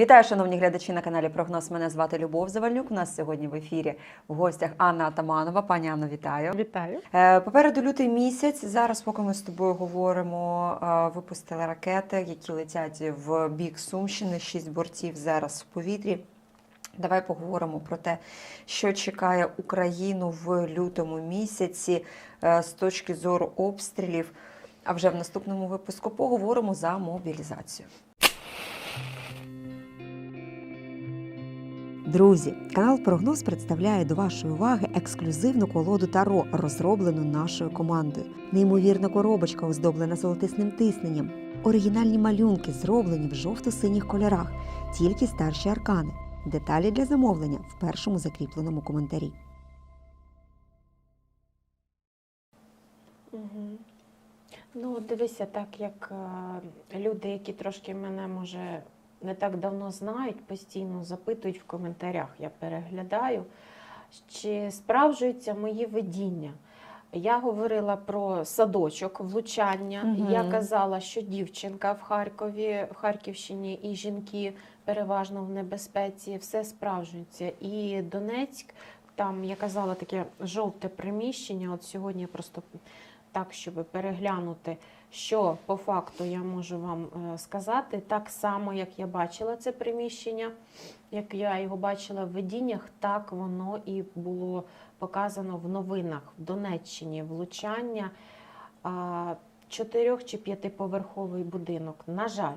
Вітаю, шановні глядачі на каналі Прогноз. Мене звати Любов Завальнюк. У нас сьогодні в ефірі в гостях Анна Атаманова. Пані Анно, вітаю. Вітаю. Е, Попереду лютий місяць. Зараз, поки ми з тобою говоримо, е, випустили ракети, які летять в бік Сумщини. Шість борців зараз в повітрі. Давай поговоримо про те, що чекає Україну в лютому місяці е, з точки зору обстрілів. А вже в наступному випуску поговоримо за мобілізацію. Друзі, канал Прогноз представляє до вашої уваги ексклюзивну колоду Таро, розроблену нашою командою. Неймовірна коробочка, оздоблена золотисним тисненням. Оригінальні малюнки зроблені в жовто-синіх кольорах, тільки старші аркани. Деталі для замовлення в першому закріпленому коментарі. Угу. Ну, дивися, так як е, люди, які трошки мене може не так давно знають, постійно запитують в коментарях, я переглядаю, чи справджуються мої видіння. Я говорила про садочок, влучання. Мгм. Я казала, що дівчинка в Харкові, в Харківщині і жінки переважно в небезпеці, все справжується. І Донецьк, там я казала таке жовте приміщення. От сьогодні я просто так, щоб переглянути, що по факту я можу вам е, сказати, так само, як я бачила це приміщення, як я його бачила в видіннях, так воно і було показано в новинах в Донеччині влучання чотирьох чи п'ятиповерховий будинок. На жаль,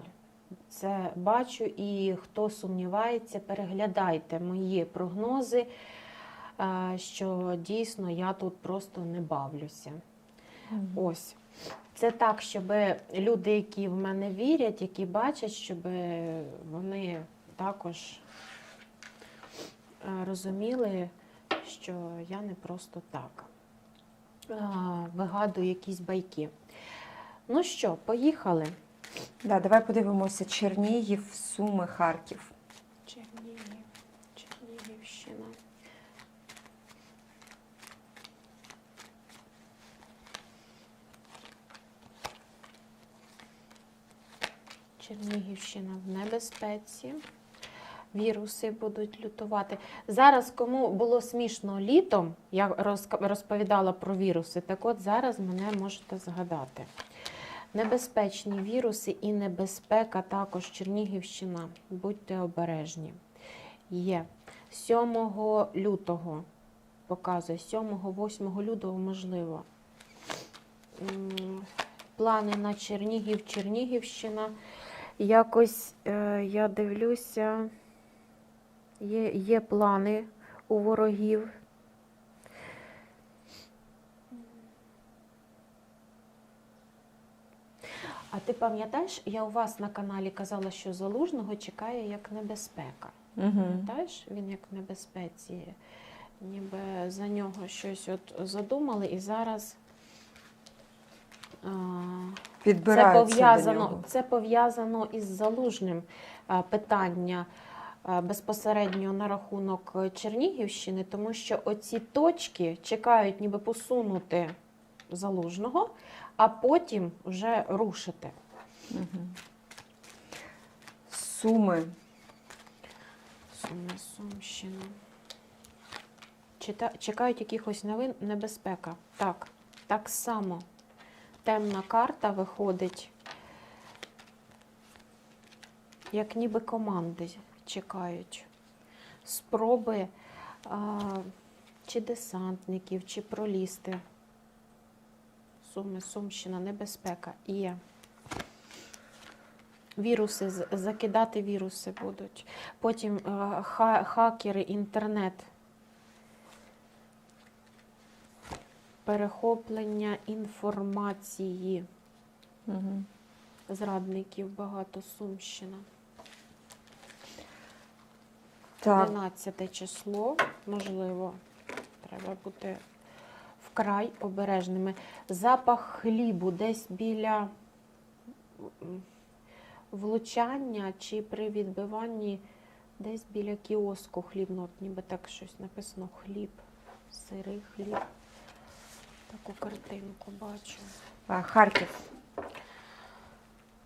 це бачу, і хто сумнівається, переглядайте мої прогнози, е, що дійсно я тут просто не бавлюся. Ось. Це так, щоб люди, які в мене вірять, які бачать, щоб вони також е, розуміли, що я не просто так вигадую якісь байки. Ну що, поїхали. Да, давай подивимося Чернігів, Суми, Харків. Чернігів, Чернігівщина. Чернігівщина в небезпеці. Віруси будуть лютувати. Зараз, кому було смішно літом, я розповідала про віруси, так от зараз мене можете згадати. Небезпечні віруси і небезпека також Чернігівщина. Будьте обережні. Є 7 лютого, показує 7-8 лютого, можливо. Плани на Чернігів, Чернігівщина. Якось е, я дивлюся, є, є плани у ворогів. А ти пам'ятаєш, я у вас на каналі казала, що Залужного чекає як небезпека. Угу. Пам'ятаєш, він як в небезпеці, ніби за нього щось от задумали, і зараз це Підбираються до пов'язано, нього. це пов'язано із залужним питання безпосередньо на рахунок е, Чернігівщини, тому що оці точки чекають ніби посунути залужного, а потім вже рушити. Мгм. Суми. Суми, Сумщина. Чита... Чекають якихось новин небезпека. Так, так само. Темна карта виходить, як ніби команди чекають. Спроби а, чи десантників, чи пролізти. Суми, Сумщина, небезпека. Є. Віруси, закидати віруси будуть. Потім е, ха- хакери, інтернет. Перехоплення інформації. Угу. Зрадників багато Сумщина. Так, 11 число, можливо, треба бути вкрай обережними. Запах хлібу десь біля влучання чи при відбиванні десь біля кіоску от ніби так щось написано хліб, сирий хліб. Таку картинку бачу. Харків.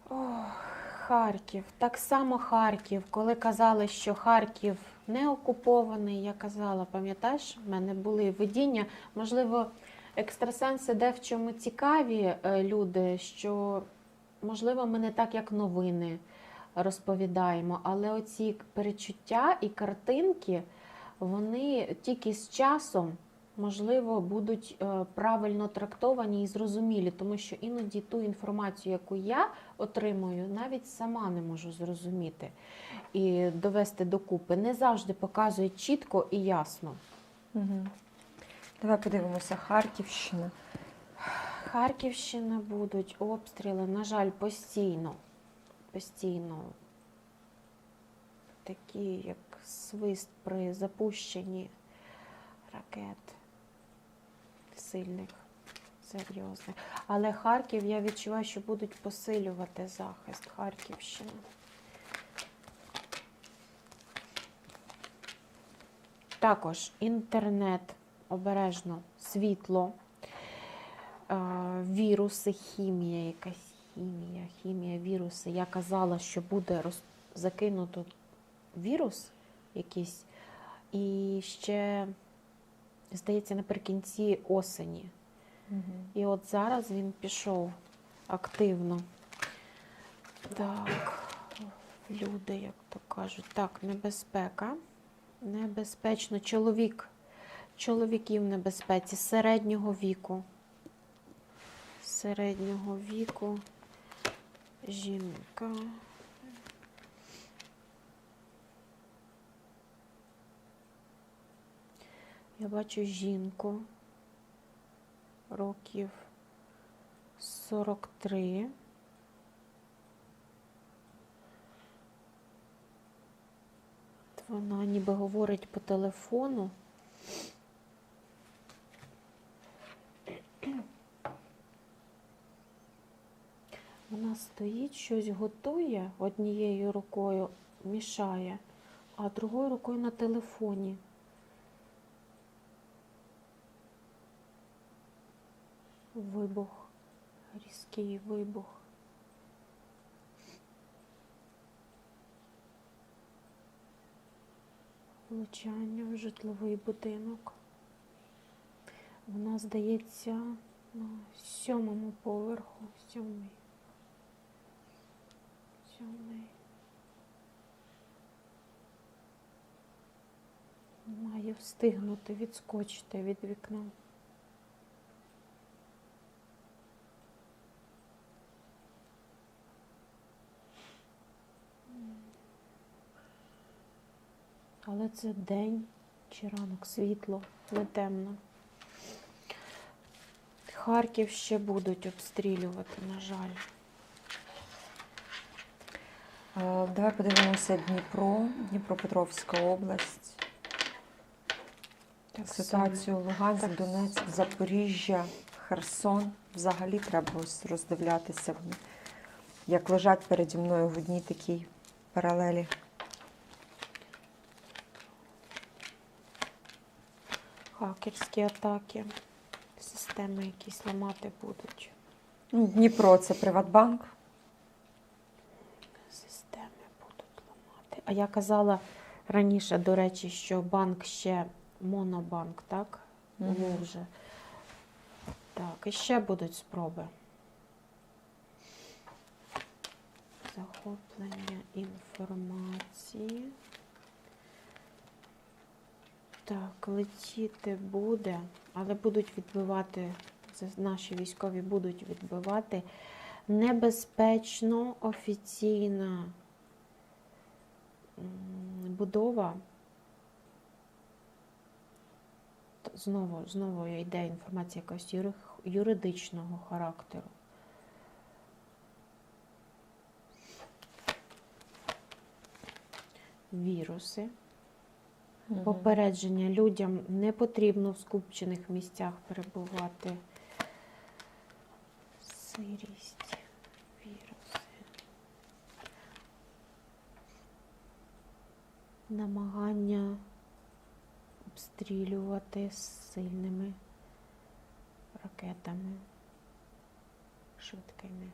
Ох, Харків. Так само Харків. Коли казали, що Харків не окупований, я казала, пам'ятаєш, в мене були видіння. Можливо, екстрасенси де в чому цікаві е, люди, що, можливо, ми не так, як новини розповідаємо, але оці перечуття і картинки, вони тільки з часом. Можливо, будуть е, правильно трактовані і зрозумілі, тому що іноді ту інформацію, яку я отримую, навіть сама не можу зрозуміти і довести докупи. Не завжди показують чітко і ясно. Угу. Давай подивимося, Харківщина. Харківщина будуть обстріли, на жаль, постійно. Постійно. Такі, як свист при запущенні ракет сильних, серйозних. Але Харків, я відчуваю, що будуть посилювати захист Харківщини. Також інтернет, обережно, світло, е, віруси, хімія, якась хімія, хімія, віруси. Я казала, що буде роз... закинуто вірус якийсь, і ще, здається, наприкінці осені. Угу. І от зараз він пішов активно. Так, люди, як то кажуть, так, небезпека. Небезпечно. Чоловік. Чоловіків в небезпеці середнього віку. Середнього віку. Жінка. Я бачу жінку років 43. Вона ніби говорить по телефону. Вона стоїть, щось готує однією рукою, мішає, а другою рукою на телефоні. Вибух, різкий вибух. Влучання в житловий будинок. Вона, здається, на сьомому поверху. Сьомий. Сьомий. Має встигнути відскочити від вікна. Але це день чи ранок, світло, не темно. Харків ще будуть обстрілювати, на жаль. Е, Давай подивимося Дніпро, Дніпропетровська область. Так Ситуацію Луганськ, Донецьк, Запоріжжя, Херсон. Взагалі треба ось роздивлятися, як лежать переді мною в одній такій паралелі. Хакерські атаки, системи якісь ламати будуть. Ну, Дніпро це Приватбанк. Системи будуть ламати. А я казала раніше, до речі, що банк ще монобанк, так? Був вже. Так, і ще будуть спроби. Захоплення інформації. Так, летіти буде, але будуть відбивати, наші військові будуть відбивати небезпечно офіційна будова. Знову, знову йде інформація якогось юридичного характеру. Віруси. Попередження людям не потрібно в скупчених місцях перебувати. Сирість, віруси. Намагання обстрілювати сильними ракетами швидкими.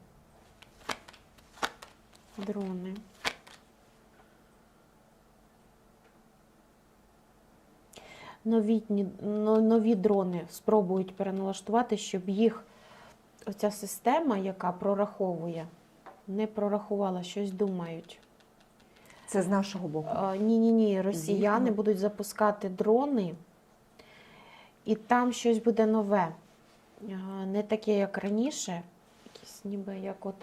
Дрони. Новітні, нові дрони спробують переналаштувати, щоб їх оця система, яка прораховує, не прорахувала, щось думають. Це з нашого боку. Ні, ні. Росіяни Звісно. будуть запускати дрони, і там щось буде нове. Не таке, як раніше, якісь ніби як от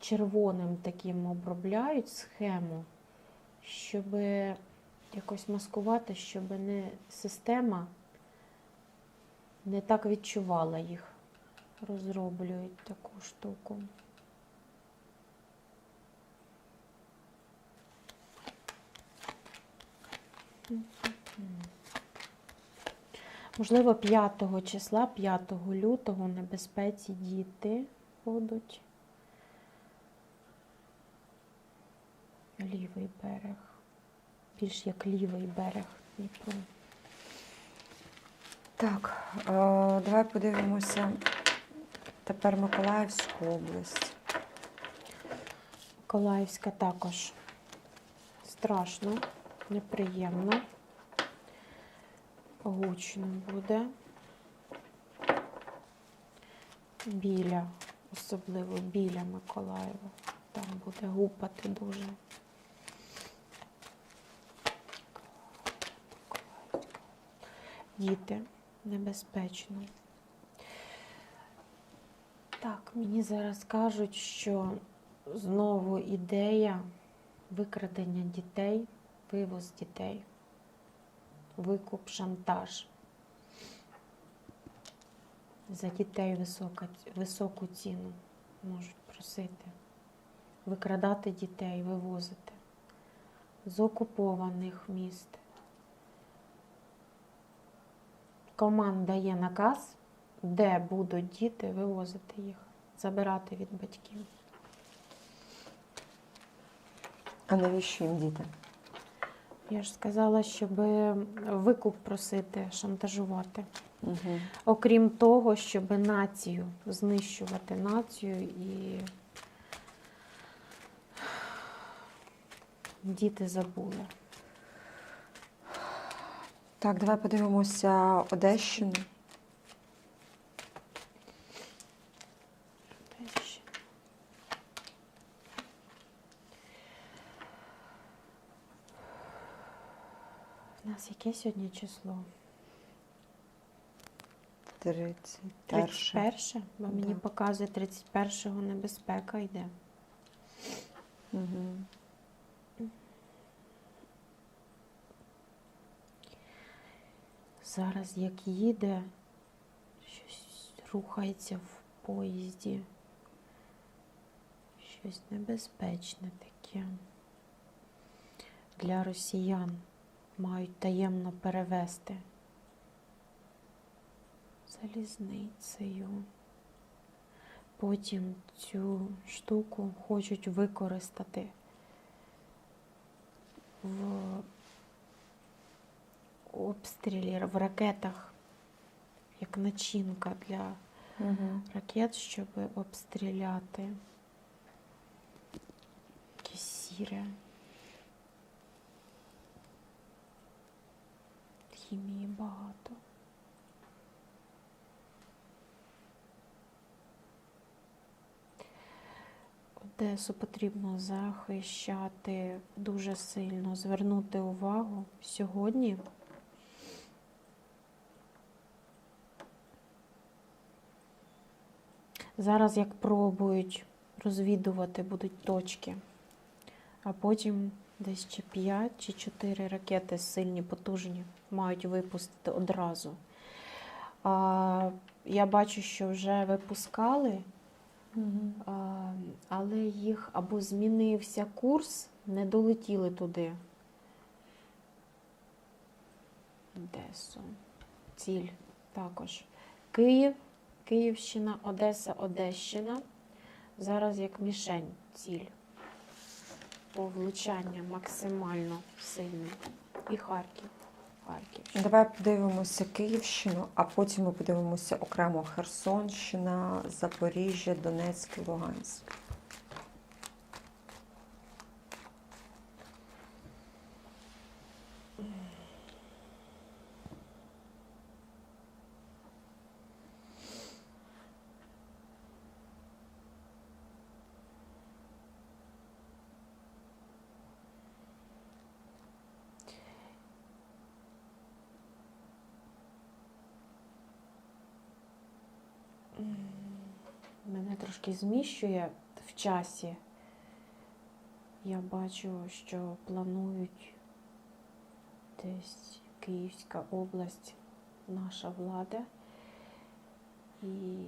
червоним таким обробляють схему, щоб якось маскувати, щоб не система не так відчувала їх. Розроблюють таку штуку. Можливо, 5 числа, 5 лютого в небезпеці діти будуть. Лівий берег. Більш як лівий берег Дніпру. Так, е, давай подивимося тепер Миколаївську область. Миколаївська також страшно, неприємно. Гучно буде. Біля, особливо біля Миколаєва. Там буде гупати дуже. Діти, небезпечно. Так, мені зараз кажуть, що знову ідея викрадення дітей, вивоз дітей, викуп, шантаж. За дітей висока, високу ціну можуть просити. Викрадати дітей, вивозити з окупованих міст. Команда дає наказ, де будуть діти, вивозити їх, забирати від батьків. А навіщо їм діти? Я ж сказала, щоб викуп просити, шантажувати. Угу. Окрім того, щоб націю знищувати націю і діти забули. Так, давай подивимося Одещину. У нас яке сьогодні число? 31. 31? Бо мені показує 31-го небезпека йде. Угу. Зараз як їде, щось рухається в поїзді. Щось небезпечне таке. Для росіян мають таємно перевести залізницею. Потім цю штуку хочуть використати в обстрілі в ракетах як начинка для Угу. ракет, щоб обстріляти. Якесь сіре. Хімії багато. Одесу потрібно захищати дуже сильно, звернути увагу сьогодні. Зараз як пробують розвідувати будуть точки, а потім десь чи 5 чи 4 ракети сильні, потужні мають випустити одразу. А, я бачу, що вже випускали, а, але їх або змінився курс, не долетіли туди. Одесу. Ціль також. Київ, Київщина, Одеса, Одещина. Зараз як мішень ціль. По влучання максимально сильне. І Харків. Харківщина. Давай подивимося Київщину, а потім ми подивимося окремо Херсонщина, Запоріжжя, Донецьк Луганськ. Мене трошки зміщує в часі. Я бачу, що планують десь Київська область, наша влада, і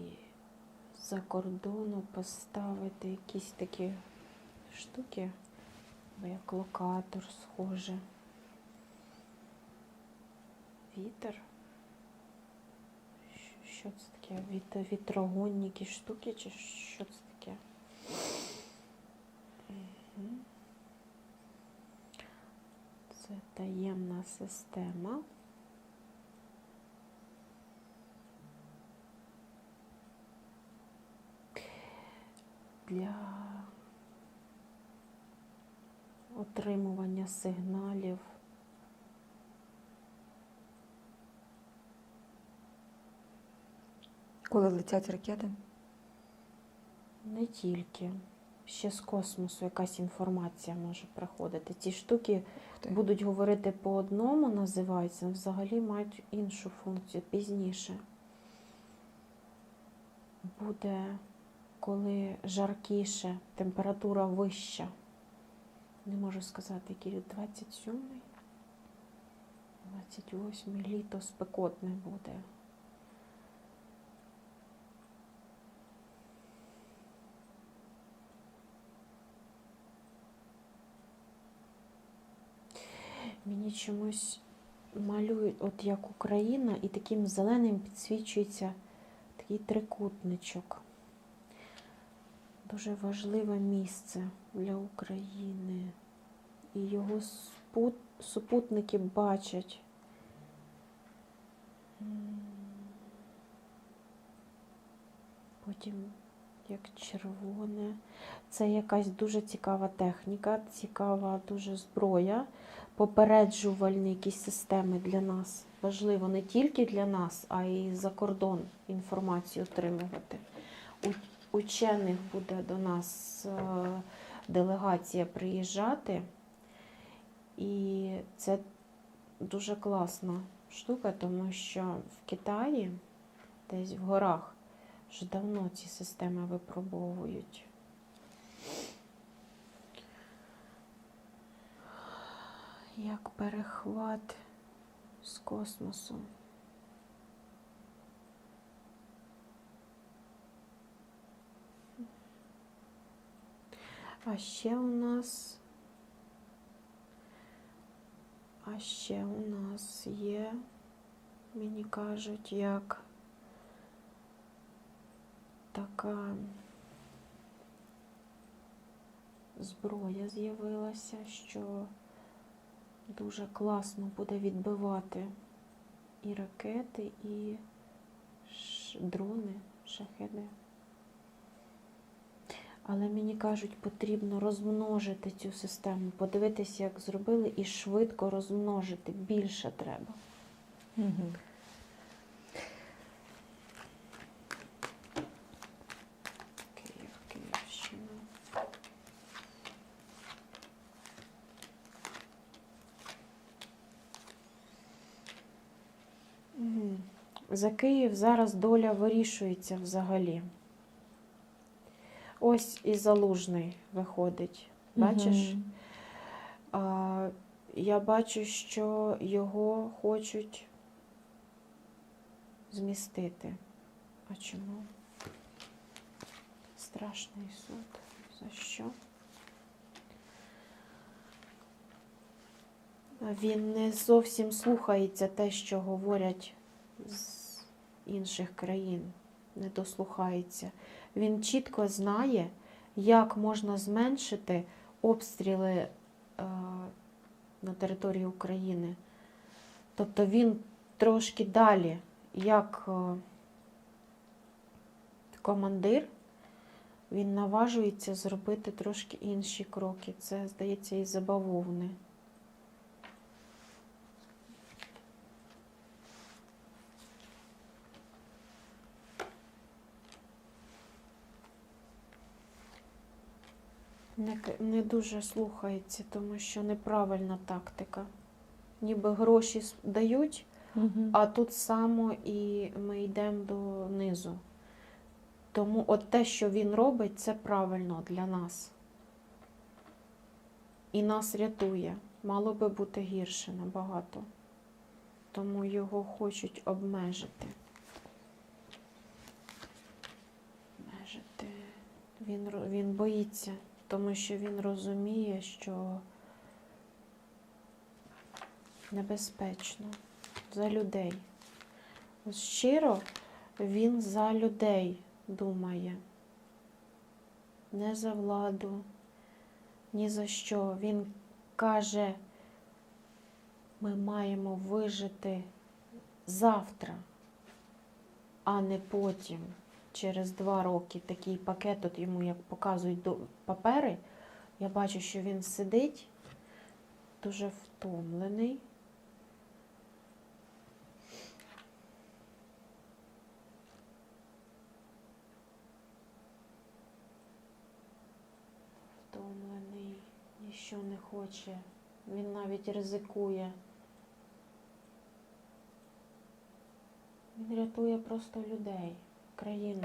за кордону поставити якісь такі штуки, як локатор схоже. Вітер. Що це таке? Віт- Вітрогонні штуки, чи що це таке? Це таємна система. Для отримування сигналів Коли летять ракети? Не тільки. Ще з космосу якась інформація може приходити. Ці штуки будуть говорити по одному, називаються, взагалі мають іншу функцію пізніше. Буде, коли жаркіше, температура вища. Не можу сказати, який рік, 27 28 літо спекотне буде. Мені чомусь малюють, от як Україна, і таким зеленим підсвічується такий трикутничок. Дуже важливе місце для України. І його спут, супутники бачать. Потім як червоне. Це якась дуже цікава техніка, цікава дуже зброя попереджувальні якісь системи для нас. Важливо не тільки для нас, а й за кордон інформацію отримувати. Учених буде до нас е, делегація приїжджати, і це дуже класна штука, тому що в Китаї, десь в горах, вже давно ці системи випробовують. Як перехват з космосу. А ще у нас. А ще у нас є, мені кажуть, як така зброя з'явилася, що дуже класно буде відбивати і ракети, і дрони, шахеди. Але мені кажуть, потрібно розмножити цю систему, подивитися, як зробили, і швидко розмножити. Більше треба. Угу. Київ, Київщина. Мгм. За Київ зараз доля вирішується взагалі. Ось і залужний виходить. Бачиш? А, я бачу, що його хочуть змістити. А чому? Страшний суд. За що? Він не зовсім слухається те, що говорять з інших країн. Не дослухається. Він чітко знає, як можна зменшити обстріли е, на території України. Тобто він трошки далі, як е, командир, він наважується зробити трошки інші кроки. Це, здається, і забавовне. Не, не дуже слухається, тому що неправильна тактика. Ніби гроші дають, Угу. а тут само і ми йдемо до низу. Тому от те, що він робить, це правильно для нас. І нас рятує. Мало би бути гірше набагато. Тому його хочуть обмежити. Обмежити. Він, він боїться, тому що він розуміє, що небезпечно за людей. Щиро він за людей думає. Не за владу, ні за що. Він каже, ми маємо вижити завтра, а не потім. Через два роки такий пакет, от йому як показують до- папери, я бачу, що він сидить дуже втомлений. Втомлений, ніщо не хоче. Він навіть ризикує. Він рятує просто людей, країну.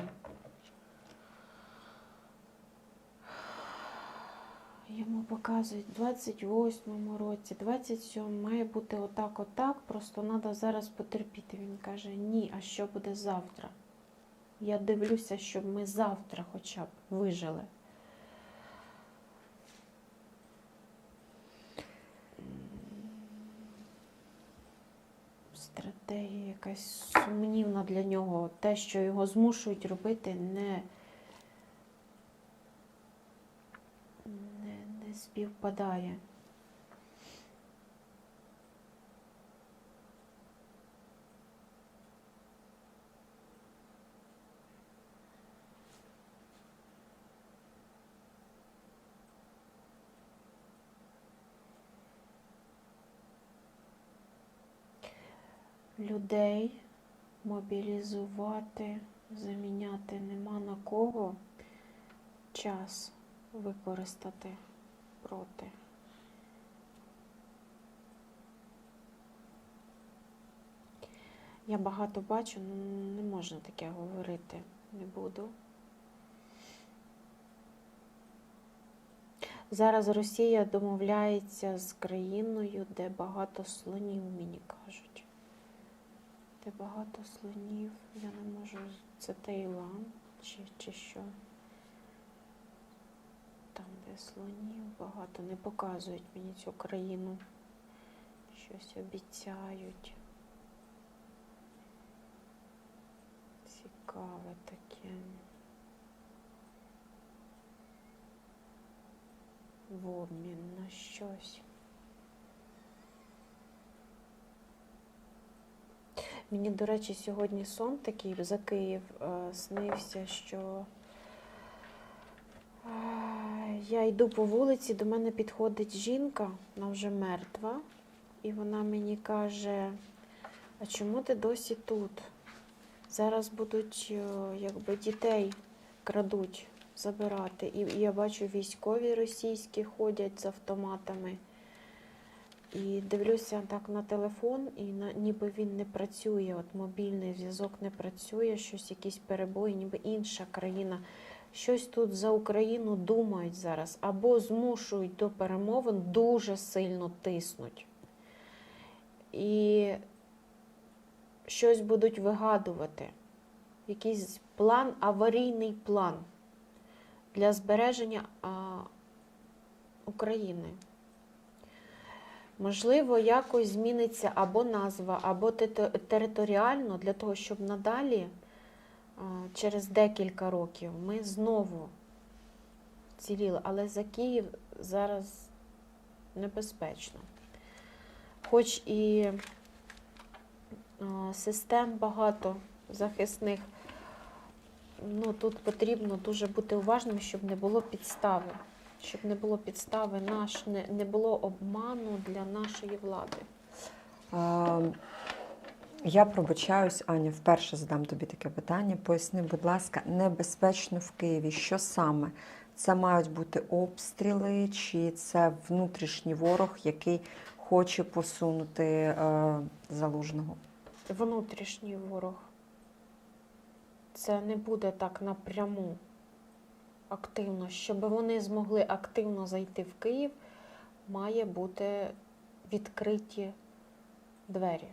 Йому показують в 28-му році, 27 має бути отак, отак, просто треба зараз потерпіти. Він каже, ні, а що буде завтра? Я дивлюся, щоб ми завтра хоча б вижили. Стратегія якась сумнівна для нього. Те, що його змушують робити, не, не, не співпадає. Людей мобілізувати, заміняти нема на кого час використати проти. Я багато бачу, ну не можна таке говорити, не буду. Зараз Росія домовляється з країною, де багато слонів, мені кажуть. Де багато слонів, я не можу. Це Таїланд чи, чи що. Там, де слонів багато, не показують мені цю країну. Щось обіцяють. Цікаве таке. В обмін на щось. Мені, до речі, сьогодні сон такий за Київ е, снився, що е, я йду по вулиці, до мене підходить жінка, вона вже мертва, і вона мені каже: а чому ти досі тут? Зараз будуть е, якби дітей крадуть, забирати. І, і я бачу, військові російські ходять з автоматами. І дивлюся так на телефон, і на, ніби він не працює. От мобільний зв'язок не працює, щось, якісь перебої, ніби інша країна. Щось тут за Україну думають зараз, або змушують до перемовин, дуже сильно тиснуть. І щось будуть вигадувати. Якийсь план, аварійний план для збереження а, України. Можливо, якось зміниться або назва, або територіально для того, щоб надалі, через декілька років, ми знову ціліли. Але за Київ зараз небезпечно. Хоч і систем багато захисних, ну тут потрібно дуже бути уважним, щоб не було підстави. Щоб не було підстави, наш, не, не було обману для нашої влади. А, Я пробачаюсь, Аня, вперше задам тобі таке питання. Поясни, будь ласка, небезпечно в Києві. Що саме? Це мають бути обстріли, чи це внутрішній ворог, який хоче посунути е, залужного? Внутрішній ворог. це не буде так напряму активно. Щоб вони змогли активно зайти в Київ, має бути відкриті двері.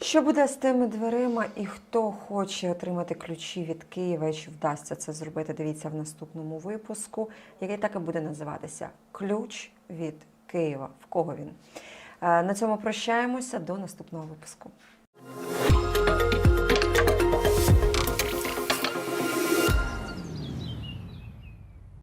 Що буде з тими дверима, і хто хоче отримати ключі від Києва, і чи вдасться це зробити? Дивіться в наступному випуску, який так і буде називатися Ключ від Києва. В кого він? Е, На цьому прощаємося до наступного випуску.